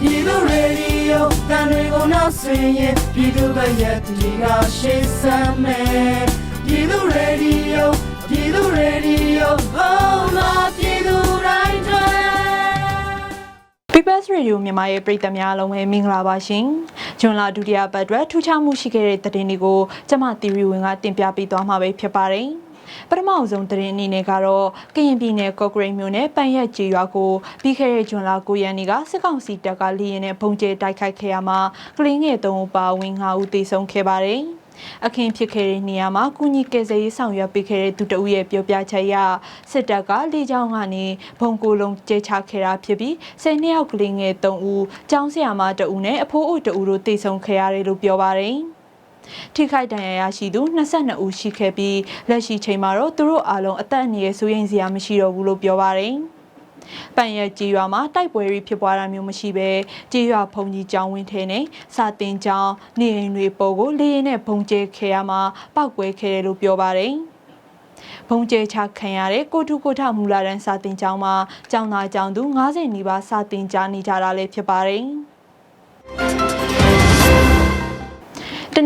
ပြည်သူရေဒီယိုတန်တွေကိုနောက်ဆင်ရင်ပြည်သူ့ဘက်ရက်တီကရှေ့ဆမ်းမယ်ပြည်သူရေဒီယိုပြည်သူရေဒီယို Radio မြန်မာရဲ့ပရိသတ်များအားလုံးပဲမင်္ဂလာပါရှင်။ဂျွန်လာဒုတိယပတ်အတွက်ထူးခြားမှုရှိခဲ့တဲ့သတင်းတွေကိုကျမတီရီဝင်ကတင်ပြပေးသွားမှာပဲဖြစ်ပါတယ်။ပထမအဆုံးသတင်းအနေနဲ့ကတော့ကရင်ပြည်နယ်ကော့ဂရိတ်မြို့နယ်ပန်ရက်ကျေးရွာကိုပြီးခဲ့တဲ့ဂျွန်လာ9ရက်နေ့ကစစ်ကောင်စီတပ်ကလေရင်နဲ့ပုံကျဲတိုက်ခိုက်ခဲ့ရမှာကလင်းငယ်3ဦးပါဝင်5ဦးသေဆုံးခဲ့ပါတယ်။ အခင်းဖြစ်ခဲ့တဲ့နေရာမှာကုညီကယ်ဆယ်ရေးဆောင်ရွက်ပေးခဲ့တဲ့သူတဦးရဲ့ပြောပြချက်အရစစ်တပ်ကလေကြောင်းကနေဘုံကိုလုံးကျဲချခဲ့တာဖြစ်ပြီး၁၀နှစ်ယောက်ကလေးငယ်၃ဦးကျောင်းဆရာမတဦးနဲ့အဖိုးအိုတဦးတို့တေဆုံးခဲ့ရတယ်လို့ပြောပါတယ်။ထိခိုက်ဒဏ်ရာရရှိသူ22ဦးရှိခဲ့ပြီးလက်ရှိချိန်မှာတော့သူတို့အားလုံးအသက်အန္တရာယ်ဆိုရင်စရာမရှိတော့ဘူးလို့ပြောပါတယ်။ ပန်ရက်ကြီးရွာမှာတိုက်ပွဲတွေဖြစ်ပွားတာမျိုးမရှိဘဲကြီးရွာဖုန်ကြီးကျောင်းဝင်းထဲနဲ့စာတင်ကျောင်းနေအိမ်တွေပေါ်ကိုလေရင်နဲ့ဘုံကျဲခဲရမှာပောက်ကွဲခဲ့တယ်လို့ပြောပါတယ်။ဘုံကျဲချခံရတဲ့ကိုထုကိုထမူလာတန်းစာတင်ကျောင်းမှာကျောင်းသားကျောင်းသူ90နီးပါးစာတင်ကြားနေကြတာလည်းဖြစ်ပါတယ်။တ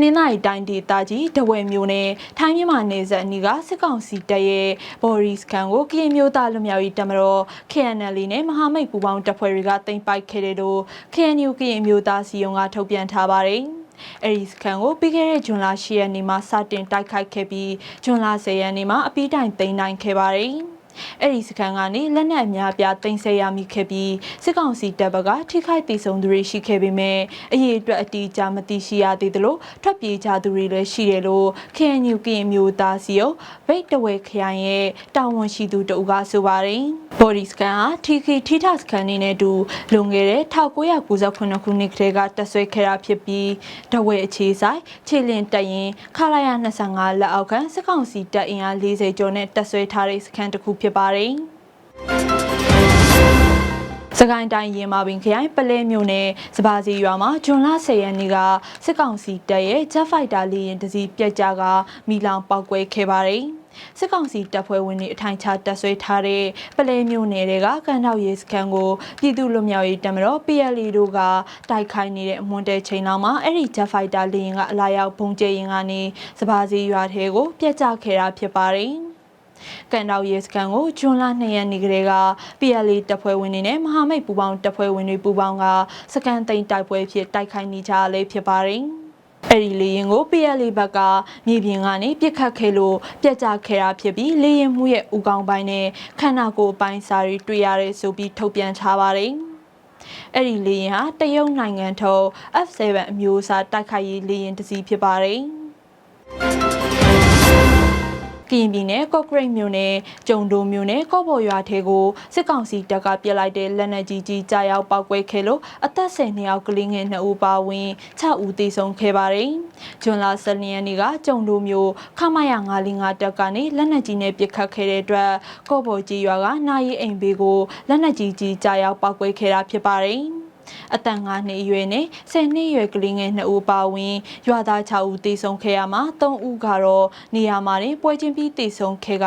နင်္လာရီတိုင်းဒေသကြီးတဝယ်မြို့နယ်ထိုင်းမြန်မာနယ်စပ်အနီးကစစ်ကောင်စီတပ်ရဲ့ဘော်ရီစကန်ကိုကရင်မျိုးသားလူမျိုးရေးတပ်မတော် KNL နဲ့မဟာမိတ်ပူးပေါင်းတပ်ဖွဲ့တွေကတင်ပိုက်ခဲ့တယ်လို့ KNU ကရင်မျိုးသားစီယုံကထုတ်ပြန်ထားပါတယ်။အဲဒီစကန်ကိုပြီးခဲ့တဲ့ဇွန်လ10ရက်နေ့မှာစတင်တိုက်ခိုက်ခဲ့ပြီးဇွန်လ10ရက်နေ့မှာအပိတိုင်သိမ်းနိုင်ခဲ့ပါတယ်။ အဲ့ဒီစခန်းကနေလက်နက်အများပြားတင်ဆက်ရမိခဲ့ပြီးစစ်ကောင်စီတပ်ဘက်ကထိခိုက်ဒေဆုံးသူတွေရှိခဲ့ပေမဲ့အရေးအတွက်အတီးအကျမသိရှိရသေးသလိုထွက်ပြေးကြသူတွေလည်းရှိတယ်လို့ KNU ကရင်မျိုးသားစီယုဗိတ်တဝဲခရိုင်ရဲ့တာဝန်ရှိသူတဦးကဆိုပါတယ်။ body scan ဟာ TK ထိထစကန်နေနဲ့အတူလွန်ခဲ့တဲ့1998ခုနှစ်ကတည်းကတက်ဆွဲခဲ့တာဖြစ်ပြီးတဝဲအခြေဆိုင်ခြေလင်တက်ရင်ခလာရ25လက်အောက်ခံစစ်ကောင်စီတပ်အင်အား40ကျော်နဲ့တက်ဆွဲထားတဲ့စခန်းတစ်ခုဖြစ်ပါတယ်။စကိုင်းတိုင်းရင်မာပင်ခရိုင်ပလဲမြို့နယ်စပါစီရွာမှာဂျွန်လ10ရက်နေ့ကစစ်ကောင်စီတပ်ရဲ့ Jet Fighter လေယာဉ်တစ်စီးပြက်ကျကမီလောင်ပောက်ကွဲခဲ့ပါတယ်။စစ်ကောင်စီတပ်ဖွဲ့ဝင်တွေအထိုင်ချတပ်ဆွဲထားတဲ့ပလဲမျိုးနယ်တွေကကန်တော့ရေးစခန်းကိုပြည်သူ့လူမျိုးရေးတပ်မတော် PLA တို့ကတိုက်ခိုက်နေတဲ့အမွန်တဲချိန်လောက်မှာအဲ့ဒီ Jet Fighter လေယာဉ်ကအလာရောက်ဘုံကျဲရင်ကနေစပါစီရွာထဲကိုပြက်ကျခဲ့တာဖြစ်ပါတယ်။ ကန်တောက်ရဲစခန်းကိုဂျွန်လ2ရက်နေ့ကလေးက PLA တပ်ဖွဲ့ဝင်တွေနဲ့မဟာမိတ်ပူးပေါင်းတပ်ဖွဲ့ဝင်တွေပူးပေါင်းကစကန်သိန်းတိုက်ပွဲဖြစ်တိုက်ခိုက်နေကြလေဖြစ်ပါတယ်။အဲ့ဒီလေရင်ကို PLA ဘက်ကမြေပြင်ကနေပြစ်ခတ်ခဲ့လို့ပြက်ကျခဲ့တာဖြစ်ပြီးလေရင်မှုရဲ့ဥကောင်းပိုင်းနဲ့ခန္ဓာကိုယ်ပိုင်းစာတွေတွေ့ရတဲ့ဆိုပြီးထုတ်ပြန်ထားပါတယ်။အဲ့ဒီလေရင်ဟာတရုတ်နိုင်ငံထုတ် F7 အမျိုးအစားတိုက်ခိုက်ရေးလေရင်တစ်စီးဖြစ်ပါတယ်။ ကရင်ပြည်နယ်ကော့ဂရိတ်မြို့နယ်ကျုံဒိုမြို့နယ်ကော့ဘော်ရွာထဲကိုစစ်ကောင်စီတပ်ကပြစ်လိုက်တဲ့လက်နက်ကြီးကြီးကြားရောက်ပောက်ကွဲခဲ့လို့အသက်၁၀နှစ်ယောက်ကလေးငယ်2ဦးပါဝင်6ဦးသေဆုံးခဲ့ပါတယ်။ဂျွန်လာ12ရက်နေ့ကကျုံဒိုမြို့ခမရ905တပ်ကနေလက်နက်ကြီးနဲ့ပစ်ခတ်ခဲ့တဲ့အတွက်ကော့ဘော်ကြီးရွာကနာရီအိမ်ဘေးကိုလက်နက်ကြီးကြီးကြားရောက်ပောက်ကွဲခဲ့တာဖြစ်ပါတယ်။ အသက်9နှစ်အရွယ်နဲ့10နှစ်အရွယ်ကလေးငယ်2ဦးပါဝင်ရွာသား6ဦးသေဆုံးခဲ့ရမှာ3ဦးကတော့နေရာမှာတင်ပွဲချင်းပြီးသေဆုံးခဲ့က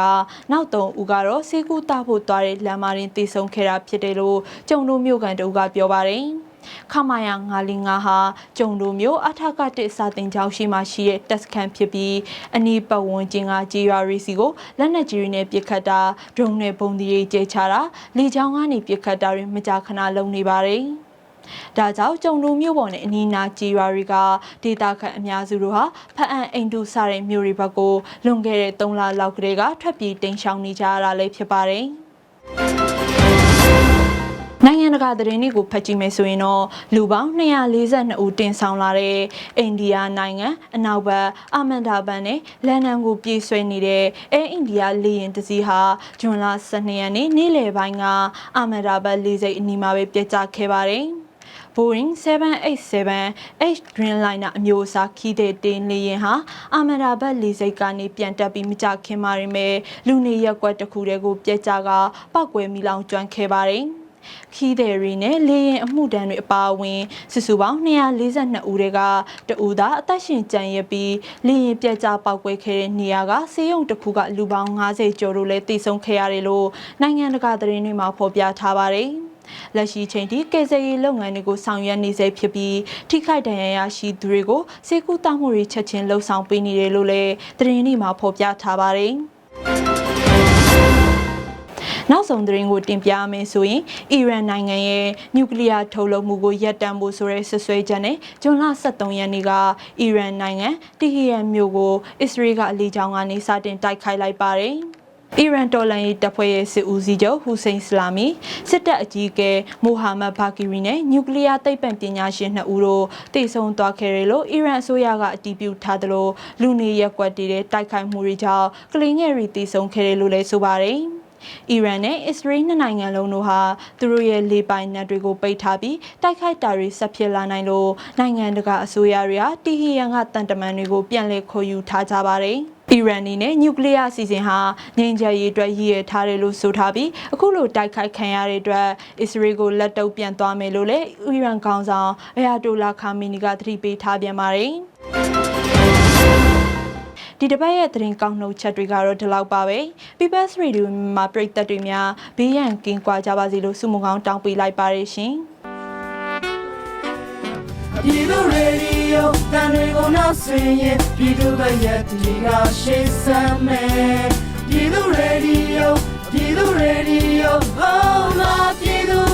နောက်3ဦးကတော့စေကူတာဖို့သွားတဲ့လမ်းမှာတင်သေဆုံးခဲ့တာဖြစ်တယ်လို့ကျုံတို့မြို့ကန်တို့ကပြောပါတယ်ခမာယာ905ဟာကျုံတို့မျိုးအထက်ကတစ်စာတင်ကျောင်းရှိမှရှိတဲ့တက်စကန်ဖြစ်ပြီးအနီးပတ်ဝန်းကျင်ကကြေးရွာရီစီကိုလက်နက်ကြီးတွေနဲ့ပစ်ခတ်တာဒရုန်းနဲ့ပုံဒီကျဲချတာလေကြောင်းကနေပစ်ခတ်တာတွေမကြာခဏလုပ်နေပါတယ်။ ဒါကြောင့်ကျုံလူမြို့ပေါ်နဲ့အနီးနားကြီးရွာတွေကဒေသခံအများစုတို့ဟာဖအံအိမ်တူစတဲ့မြို့တွေဘက်ကိုလွန်ခဲ့တဲ့3လလောက်ကလေးကထွက်ပြေးတိမ်းရှောင်နေကြရတာလည်းဖြစ်ပါတယ်။နိုင်ငံတကာသတင်းတွေကိုဖတ်ကြည့်မယ်ဆိုရင်တော့လူပေါင်း242ဦးတင်ဆောင်လာတဲ့အိန္ဒိယနိုင်ငံအနောက်ဘက်အာမန်ဒါဘန်နဲ့လန်ဒန်ကိုပြေးဆွဲနေတဲ့အဲအိန္ဒိယလေယာဉ်တစ်စီးဟာဇွန်လ12ရက်နေ့နေ့လယ်ပိုင်းကအာမန်ဒါဘန်လေဆိပ်အနီးမှာပဲပြစ်ကျခဲ့ပါတယ်။ Boeing 787 H Dreamliner အမျိုးအစားခီးတဲ့တင်းလေယာဉ်ဟာအာမရာဘတ်လေဆိပ်ကနေပြန်တက်ပြီးမကြခင်မှာရင်ပဲလူနေရက်ကွက်တစ်ခုတည်းကိုပြက်ကျကပောက်ကွဲမိလောင်ကျွမ်းခဲ့ပါတယ်။ခီးတဲ့ရီနဲ့လေရင်အမှုတန်းတွေအပါအဝင်စုစုပေါင်း242ဦးတွေကတဦးသာအသက်ရှင်ကျန်ရပြီးလေရင်ပြက်ကျပောက်ကွဲခဲ့တဲ့နေရာကစေယုံတစ်ခုကလူပေါင်း90ကျော်တို့လည်းတည်ဆုံခဲ့ရတယ်လို့နိုင်ငံတကာသတင်းတွေမှာဖော်ပြထားပါတယ်။ လက်ရှိချိန်ထိကေဇေရေးလုပ်ငန်းတွေကိုဆောင်ရွက်နေစေဖြစ်ပြီးထိခိုက်ဒဏ်ရာရရှိသူတွေကိုစေကူတာမှုတွေချက်ချင်းလှုပ်ဆောင်ပေးနေတယ်လို့လည်းသတင်းတွေမှာဖော်ပြထားပါတယ်။နောက်ဆုံးသတင်းကိုတင်ပြမယ်ဆိုရင်အီရန်နိုင်ငံရဲ့နျူကလ িয়ার ထုတ်လုပ်မှုကိုရပ်တန့်ဖို့ဆိုတဲ့ဆွဆွဲချက်နဲ့ဇွန်လ23ရက်နေ့ကအီရန်နိုင်ငံတီဟီယန်မြို့ကိုအစ္စရေးကအလေးချောင်းကနေစတင်တိုက်ခိုက်လိုက်ပါတယ်။ အီရန်တော်လှန်ရေးတပ်ဖွဲ့ရဲ့စစ်ဦးစီးချုပ်ဟူစိန်စလာမီစစ်တပ်အကြီးအကဲမိုဟာမက်ဘာကီရီနဲ့နျူကလ িয়ার သိပ္ပံပညာရှင်နှစ်ဦးတို့တိတ်ဆုံးသွားခဲ့တယ်လို့အီရန်အစိုးရကအတည်ပြုထားသလိုလူနေရက်ကွက်တည်တဲ့တိုက်ခိုက်မှုတွေကြောင့်ကလင်းငယ်တွေတိတ်ဆုံးခဲ့တယ်လို့လည်းဆိုပါတယ်။အီရန်နဲ့အစ္စရေးနှစ်နိုင်ငံလုံးတို့ဟာသူတို့ရဲ့လေပိုင်နက်တွေကိုပိတ်ထားပြီးတိုက်ခိုက်တာတွေဆက်ဖြစ်လာနိုင်လို့နိုင်ငံတကာအစိုးရတွေဟာတီဟီယန်ကတန်တမန်တွေကိုပြန်လည်ခေါ်ယူထားကြပါတယ်။ အီရန်အနေနဲ့နျူကလ িয়ার အစီအစဉ်ဟာငြိမ်းချမ်းရေးအတွက်ရည်ရည်ထားတယ်လို့ဆိုထားပြီးအခုလိုတိုက်ခိုက်ခံရတဲ့အတွက်အစ္စရေးကိုလက်တုပ်ပြန်သွားမယ်လို့လည်းအီရန်ကောင်ဆောင်အယာတိုလာခါမီနီကသတိပေးထားပြန်ပါတယ်။ဒီတစ်ပတ်ရဲ့သတင်းကောက်နှုတ်ချက်တွေကတော့ဒီလောက်ပါပဲ။ People's Radio မှာပရိသတ်တွေများဘေးရန်ကင်းကွာကြပါစေလို့ဆုမွန်ကောင်းတောင်းပေးလိုက်ပါရရှင်။ပြည်သူ ရုပ်တန်တွေကိုနောက်ဆင်ရင်ပြည်သူပဲရည်တီကရှေ့ဆမ်းမယ်ပြည်သူရေဒီယိုပြည်သူရေဒီယို Oh my ပြည်သူ